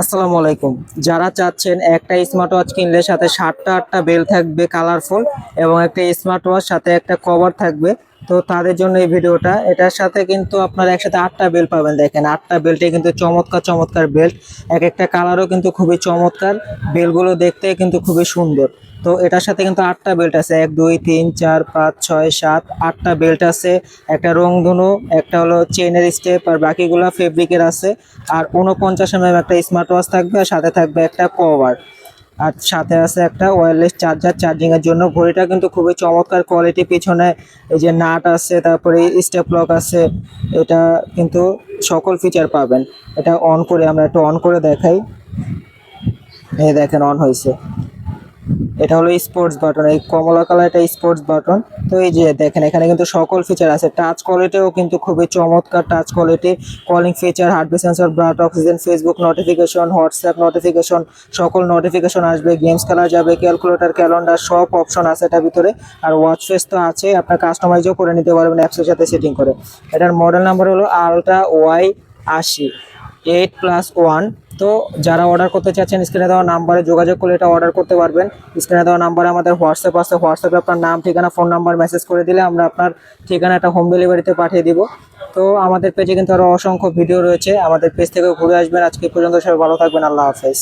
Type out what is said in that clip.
আসসালামু আলাইকুম। যারা চাচ্ছেন একটা স্মার্ট ওয়াচ কিনলে সাথে সাতটা আটটা বেল থাকবে কালারফুল এবং একটা স্মার্ট ওয়াচ সাথে একটা কভার থাকবে। তো তাদের জন্য এই ভিডিওটা। এটার সাথে কিন্তু আপনারা একসাথে আটটা বেল্ট পাবেন দেখেন। আটটা বেল্টে কিন্তু চমৎকার চমৎকার বেল্ট এক একটা কালারও কিন্তু খুবই চমৎকার। বেলগুলো দেখতে কিন্তু খুবই সুন্দর। তো এটার সাথে কিন্তু আটটা বেল্ট আছে। এক, দুই, তিন, চার, পাঁচ, ছয়, সাত, আটটা বেল্ট আছে। একটা রংধনু একটা হলো চেনের স্টেপ আর বাকিগুলো ফেব্রিকের আছে। আর উনপঞ্চাশ এম একটা স্মার্ট ওয়াচ থাকবে, আর সাথে থাকবে একটা কভার আর সাথে আছে একটা ওয়্যারলেস চার্জার চার্জিং এর জন্য। ঘড়িটা কিন্তু খুবই চমৎকার কোয়ালিটি পিছনে এই যে নাট আছে, তারপরে স্টেপ লক আছে, এটা কিন্তু সকল ফিচার পাবেন। এটা অন করে আমরা একটু অন করে দেখাই। এই দেখেন অন হয়েছে। এটা হলো স্পোর্টস বাটন এই কমলা কালার এটা স্পোর্টস বাটন তো এই যে দেখেন, এখানে কিন্তু সকল ফিচার আছে। টাচ কোয়ালিটিও কিন্তু খুবই চমৎকার touch quality calling feature heartbeat sensor blood oxygen Facebook notification WhatsApp notification সকল নোটিফিকেশন আসবে। গেমস খেলা যাবে ক্যালকুলেটর ক্যালেন্ডার সব অপশন আছে এটার ভিতরে। আর ওয়াচ ফেস তো আছে, আপনার কাস্টমাইজও করে নিতে পারবেন অ্যাপসের সাথে সেটিং করে। এটার মডেল নাম্বার হলো আলট্রা ওয়াই আশি এইট প্লাস ওয়ান তো যারা অর্ডার করতে চাচ্ছেন স্ক্রিনে দেওয়া নাম্বারে যোগাযোগ করলে এটা অর্ডার করতে পারবেন। স্ক্রিনে দেওয়া নাম্বারে আমাদের হোয়াটসঅ্যাপ আছে। হোয়াটসঅ্যাপে আপনার নাম, ঠিকানা ফোন নাম্বার মেসেজ করে দিলে আমরা আপনার ঠিকানাটা হোম ডেলিভারিতে পাঠিয়ে দিব। তো আমাদের পেজে কিন্তু আরও অসংখ্য ভিডিও রয়েছে। আমাদের পেজ থেকে ঘুরে আসবেন। আজকে পর্যন্ত সবাই ভালো থাকবেন। আল্লাহ হাফেজ।